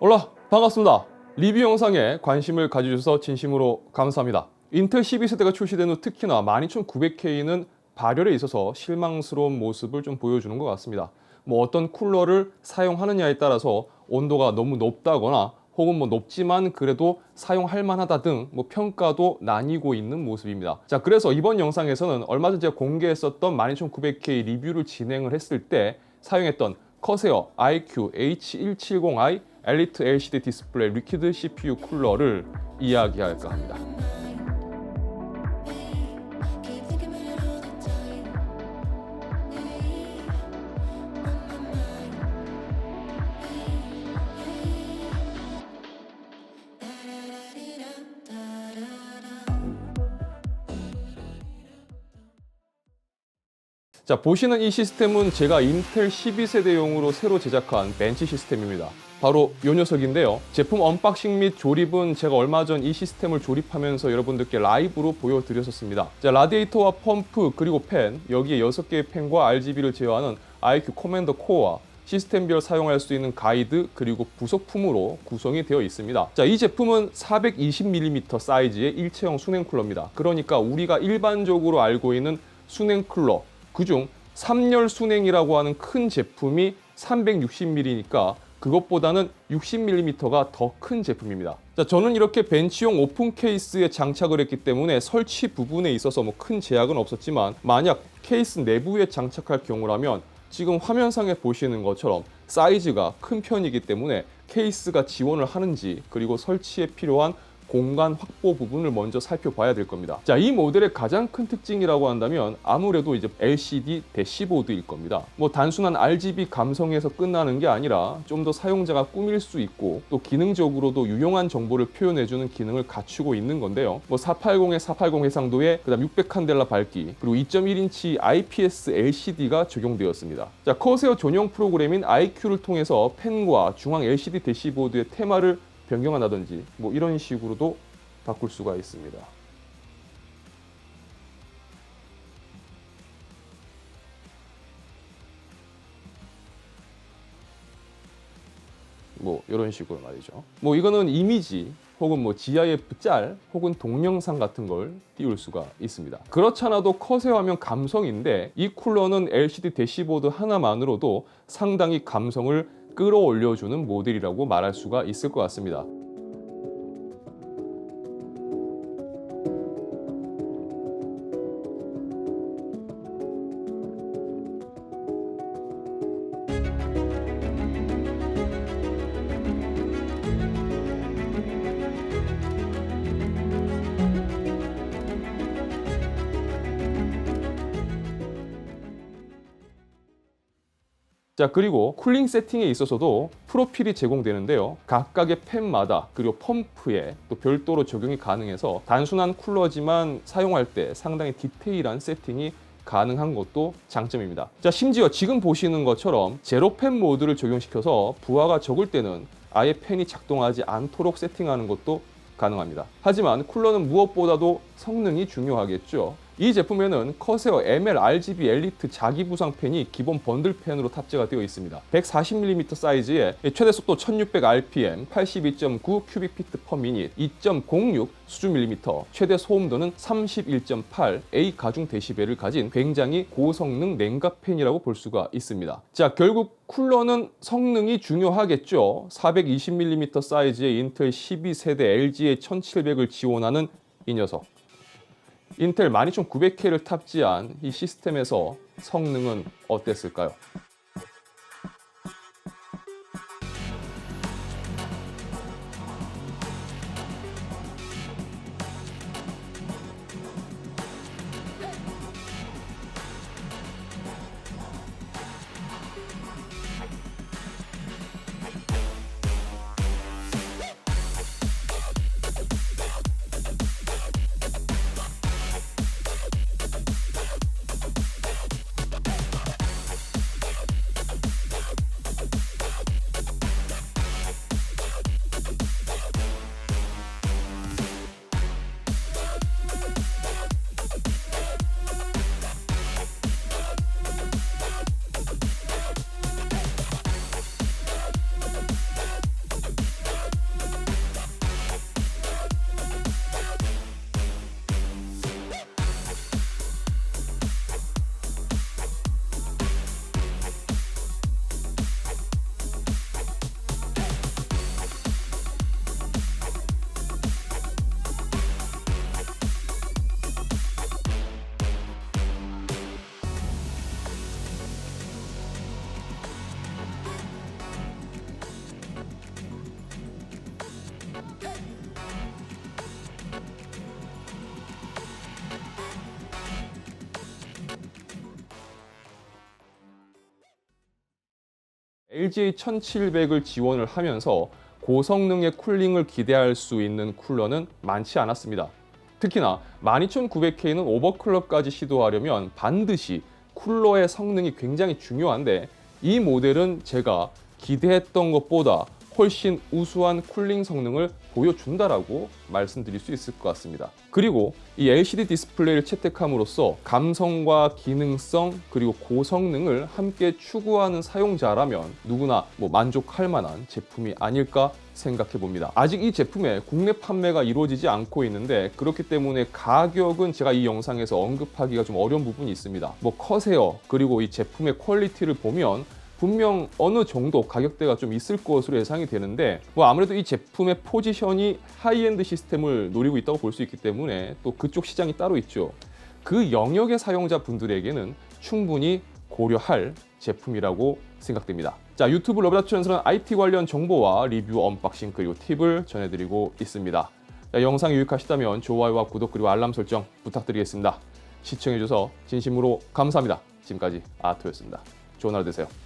올라 반갑습니다. 리뷰 영상에 관심을 가져주셔서 진심으로 감사합니다. 인텔 12세대가 출시된 후 특히나 12900K는 발열에 있어서 실망스러운 모습을 좀 보여주는 것 같습니다. 뭐 어떤 쿨러를 사용하느냐에 따라서 온도가 너무 높다거나 혹은 뭐 높지만 그래도 사용할 만하다 등 뭐 평가도 나뉘고 있는 모습입니다. 자, 그래서 이번 영상에서는 얼마 전 제가 공개했었던 12900K 리뷰를 진행을 했을 때 사용했던 커세어 IQ H170i 엘리트 LCD 디스플레이 리퀴드 CPU 쿨러를 이야기할까 합니다. 자, 보시는 이 시스템은 제가 인텔 12세대용으로 새로 제작한 벤치 시스템입니다. 바로 이 녀석인데요. 제품 언박싱 및 조립은 제가 얼마 전 이 시스템을 조립하면서 여러분들께 라이브로 보여드렸었습니다. 자, 라디에이터와 펌프 그리고 팬, 여기에 6개의 팬과 RGB를 제어하는 IQ 커맨더 코어와 시스템별 사용할 수 있는 가이드 그리고 부속품으로 구성이 되어 있습니다. 자, 이 제품은 420mm 사이즈의 일체형 수냉 쿨러입니다. 그러니까 우리가 일반적으로 알고 있는 수냉 쿨러 그중 3열 순행이라고 하는 큰 제품이 360mm니까 그것보다는 60mm가 더 큰 제품입니다. 자, 저는 이렇게 벤치용 오픈 케이스에 장착을 했기 때문에 설치 부분에 있어서 뭐 큰 제약은 없었지만 만약 케이스 내부에 장착할 경우라면 지금 화면상에 보시는 것처럼 사이즈가 큰 편이기 때문에 케이스가 지원을 하는지 그리고 설치에 필요한 공간 확보 부분을 먼저 살펴봐야 될 겁니다. 자, 이 모델의 가장 큰 특징이라고 한다면 아무래도 이제 LCD 대시보드일 겁니다. 뭐 단순한 RGB 감성에서 끝나는 게 아니라 좀 더 사용자가 꾸밀 수 있고 또 기능적으로도 유용한 정보를 표현해주는 기능을 갖추고 있는 건데요. 뭐 480에 480 해상도에 그다음 600 칸델라 밝기 그리고 2.1인치 IPS LCD가 적용되었습니다. 자, 커세어 전용 프로그램인 IQ를 통해서 펜과 중앙 LCD 대시보드의 테마를 변경한다든지 뭐 이런 식으로도 바꿀 수가 있습니다. 뭐 이런 식으로 말이죠. 뭐 이거는 이미지 혹은 뭐 GIF 짤 혹은 동영상 같은 걸 띄울 수가 있습니다. 그렇잖아도 컷에 하면 감성인데 이 쿨러는 LCD 대시보드 하나만으로도 상당히 감성을 끌어올려주는 모델이라고 말할 수가 있을 것 같습니다. 자 그리고 쿨링 세팅에 있어서도 프로필이 제공되는데요. 각각의 팬마다 그리고 펌프에 또 별도로 적용이 가능해서 단순한 쿨러지만 사용할 때 상당히 디테일한 세팅이 가능한 것도 장점입니다. 자 심지어 지금 보시는 것처럼 제로팬 모드를 적용시켜서 부하가 적을 때는 아예 팬이 작동하지 않도록 세팅하는 것도 가능합니다. 하지만 쿨러는 무엇보다도 성능이 중요하겠죠 이 제품에는 커세어 ML RGB 엘리트 자기 부상 팬이 기본 번들 팬으로 탑재가 되어 있습니다. 140mm 사이즈에 최대 속도 1600rpm, 82.9 큐빅피트 퍼 미닛, 2.06 수준 밀리미터, 최대 소음도는 31.8 A 가중 데시벨을 가진 굉장히 고성능 냉각 팬이라고 볼 수가 있습니다. 자, 결국 쿨러는 성능이 중요하겠죠. 420mm 사이즈의 인텔 12세대 LGA 1700을 지원하는 이 녀석. 인텔 12900K를 탑재한 이 시스템에서 성능은 어땠을까요? LGA 1700을 지원을 하면서 고성능의 쿨링을 기대할 수 있는 쿨러는 많지 않았습니다. 특히나 12900K는 오버클럭까지 시도하려면 반드시 쿨러의 성능이 굉장히 중요한데 이 모델은 제가 기대했던 것보다 훨씬 우수한 쿨링 성능을 보여준다라고 말씀드릴 수 있을 것 같습니다. 그리고 이 LCD 디스플레이를 채택함으로써 감성과 기능성 그리고 고성능을 함께 추구하는 사용자라면 누구나 뭐 만족할 만한 제품이 아닐까 생각해 봅니다. 아직 이 제품의 국내 판매가 이루어지지 않고 있는데 그렇기 때문에 가격은 제가 이 영상에서 언급하기가 좀 어려운 부분이 있습니다. 뭐 커세어 그리고 이 제품의 퀄리티를 보면 분명 어느 정도 가격대가 좀 있을 것으로 예상이 되는데 뭐 아무래도 이 제품의 포지션이 하이엔드 시스템을 노리고 있다고 볼 수 있기 때문에 또 그쪽 시장이 따로 있죠. 그 영역의 사용자 분들에게는 충분히 고려할 제품이라고 생각됩니다. 자, 유튜브 러브다투연스는 IT 관련 정보와 리뷰, 언박싱 그리고 팁을 전해드리고 있습니다. 자, 영상이 유익하시다면 좋아요와 구독 그리고 알람 설정 부탁드리겠습니다. 시청해주셔서 진심으로 감사합니다. 지금까지 아토였습니다. 좋은 하루 되세요.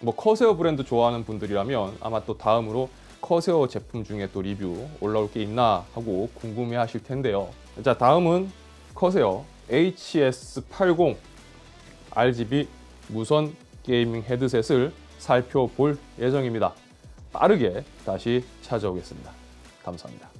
뭐 커세어 브랜드 좋아하는 분들이라면 아마 또 다음으로 커세어 제품 중에 또 리뷰 올라올 게 있나 하고 궁금해 하실 텐데요. 자, 다음은 커세어 HS80 RGB 무선 게이밍 헤드셋을 살펴볼 예정입니다. 빠르게 다시 찾아오겠습니다. 감사합니다.